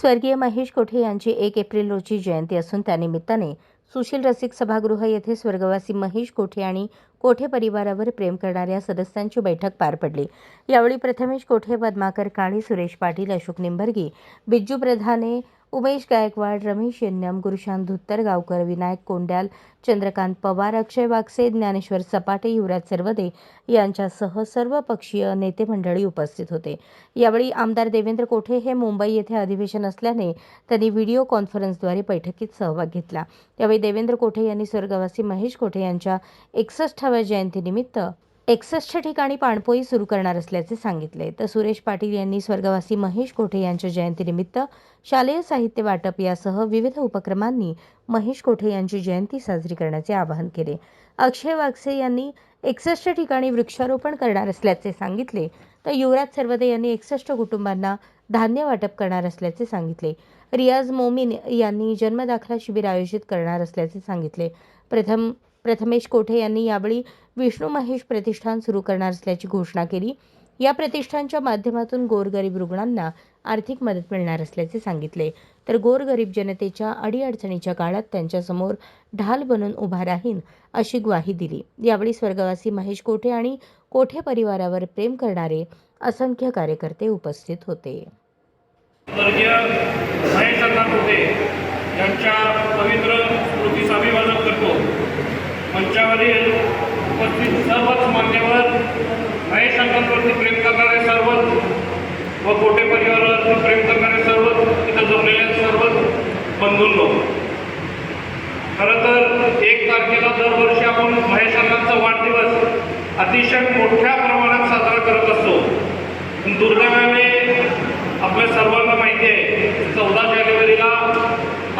स्वर्गीय महेश कोठे यांची एक एप्रिल रोजी जयंती असून त्यानिमित्ताने सुशील रसिक सभागृह येथे स्वर्गवासी महेश कोठे आणि कोठे परिवारावर प्रेम करणाऱ्या सदस्यांची बैठक पार पडली. यावेळी प्रथमेश कोठे पद्माकर काळे सुरेश पाटील अशोक निंबर्गी बिज्जू प्रधाने उमेश गायकवाड रमेश यन्नम गुरुशांत धुत्तर गावकर विनायक कोंड्याल चंद्रकांत पवार अक्षय वागसे ज्ञानेश्वर सपाटे युवराज सर्वदे यांच्यासह सर्व पक्षीय नेते मंडळी उपस्थित होते. यावेळी आमदार देवेंद्र कोठे हे मुंबई येथे अधिवेशन असल्याने त्यांनी व्हिडिओ कॉन्फरन्सद्वारे बैठकीत सहभाग घेतला. यावेळी देवेंद्र कोठे यांनी स्वर्गवासी महेश कोठे यांच्या एकसष्टाव्या जयंतीनिमित्त एकसष्ट ठिकाणी पाणपोई सुरू करणार असल्याचे सांगितले. तर सुरेश पाटील यांनी स्वर्गवासी महेश कोठे यांच्या जयंतीनिमित्त शालेय साहित्य वाटप यासह विविध उपक्रमांनी महेश कोठे यांची जयंती साजरी करण्याचे आवाहन केले. अक्षय वागसे यांनी एकसष्ट ठिकाणी वृक्षारोपण करणार असल्याचे सांगितले. तर युवराज सर्वदे यांनी एकसष्ट कुटुंबांना धान्य वाटप करणार असल्याचे सांगितले. रियाज मोमीन यांनी जन्मदाखला शिबिर आयोजित करणार असल्याचे सांगितले. प्रथम प्रथमेश कोठे यांनी यावेळी विष्णू महेश प्रतिष्ठान सुरू करणार असल्याची घोषणा केली. या प्रतिष्ठानच्या माध्यमातून गोरगरीब रुग्णांना आर्थिक मदत मिळणार असल्याचे सांगितले. तर गोरगरीब जनतेच्या अडीअडचणीच्या काळात त्यांच्यासमोर ढाल बनून उभा राहीन अशी ग्वाही दिली. यावेळी स्वर्गवासी महेश कोठे आणि कोठे परिवारावर प्रेम करणारे असंख्य कार्यकर्ते उपस्थित होते. यांच्या पवित्र स्मृतीचा अभिवादन करतो. मंचावरील उपस्थित सर्वच मान्यवर महेश अण्णांवरती प्रेम करणारे सर्वच व कोटे परिवारावरती प्रेम करणारे सर्वच इथं जमलेले सर्वच बंधूंनो. खरं तर एक तारखेला दरवर्षी आपण महेश वाढदिवस अतिशय मोठ्या प्रमाणात साजरा करत असतो. दुर्दैवाने आपल्या सर्वांना माहिती आहे चौदा जानेवारीला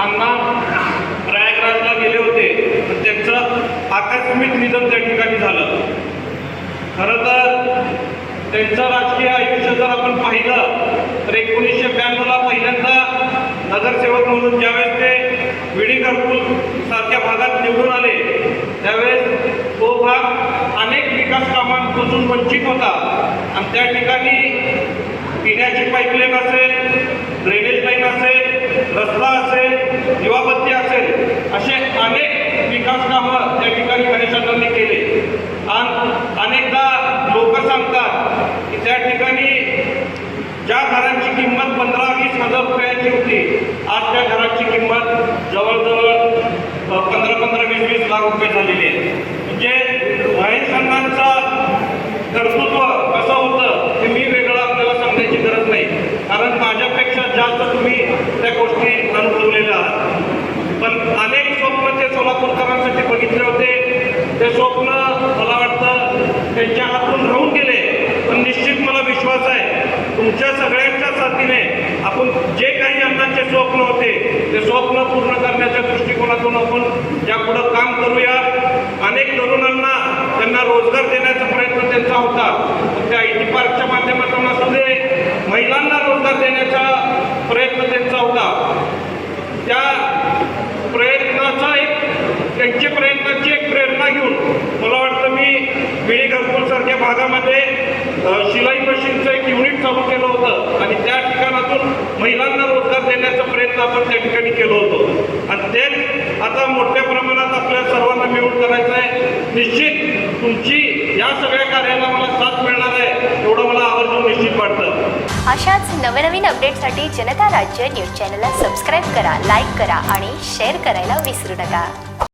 अण्णा प्रयागराजला गेले होते पण त्यांचं आकस्मिक निधन त्या ठिकाणी झालं. खरं तर त्यांचं राजकीय आयुष्य जर आपण पाहिलं तर एकोणीसशे ब्याण्णवला पहिल्यांदा नगरसेवक म्हणून ज्यावेळेस ते विडी घरकुल सारख्या भागात निवडून आले त्यावेळेस तो भाग अनेक विकास कामांपासून वंचित होता. आणि त्या ठिकाणी पिण्याची पाईपलाईन असेल ड्रेनेज लाईन असेल रस्ता असेल दिवाबत्ती असेल असे अनेक विकास कामं त्या ठिकाणी गणेशांनी केले. आणि अनेकदा लोक सांगतात की त्या ठिकाणी ज्या घरांची किंमत पंधरा वीस हजार रुपयाची होती आज त्या घराची किंमत जवळजवळ पंधरा पंधरा वीस वीस लाख रुपये झालेली आहे. म्हणजे महेश संघांचं कर्तृत्व कसं होतं हे मी वेगळं आपल्याला सांगण्याची गरज नाही. कारण माझ्यापेक्षा जास्त तुम्ही त्या गोष्टी अनुभवल्या आहात पण अनेक स्वप्न ते सोलापूरकरांसाठी बघितले होते ते स्वप्न मला वाटतं त्यांच्या हातून राहून गेले पण निश्चित मला विश्वास आहे तुमच्या सगळ्यांच्या साथीने आपण जे काही अण्णांचे स्वप्न होते ते स्वप्न पूर्ण करण्याच्या दृष्टिकोनातून आपण यापुढं काम करूया. अनेक तरुणांना त्यांना रोजगार देण्याचा प्रयत्न त्यांचा होता. त्या आय टी पार्कच्या माध्यमातून असू दे महिलांना रोजगार देण्याचा प्रयत्न त्यांचा होता त्या प्रयत्नाचा एक त्यांच्या प्रयत्नाची एक प्रेरणा घेऊन मला वाटतं मी विडी घरकुलसारख्या भागामध्ये अ, शिलाई मशीनचं एक युनिट चालू केलं होतं आणि त्या ठिकाणातून महिलांना रोजगार देण्याचा प्रयत्न आपण त्या ठिकाणी केलो होतो. आणि तेच आता मोठ्या प्रमाणात आपल्या सर्वांना मिळून करायचं आहे. निश्चित तुमची या सगळ्या कार्याला मला साथ मिळणार आहे एवढं मला आवर्जून निश्चित वाटतं. अशाच नवनवीन अपडेटसाठी जनता राज्य न्यूज चॅनलला सबस्क्राईब करा लाईक करा आणि शेअर करायला विसरू नका.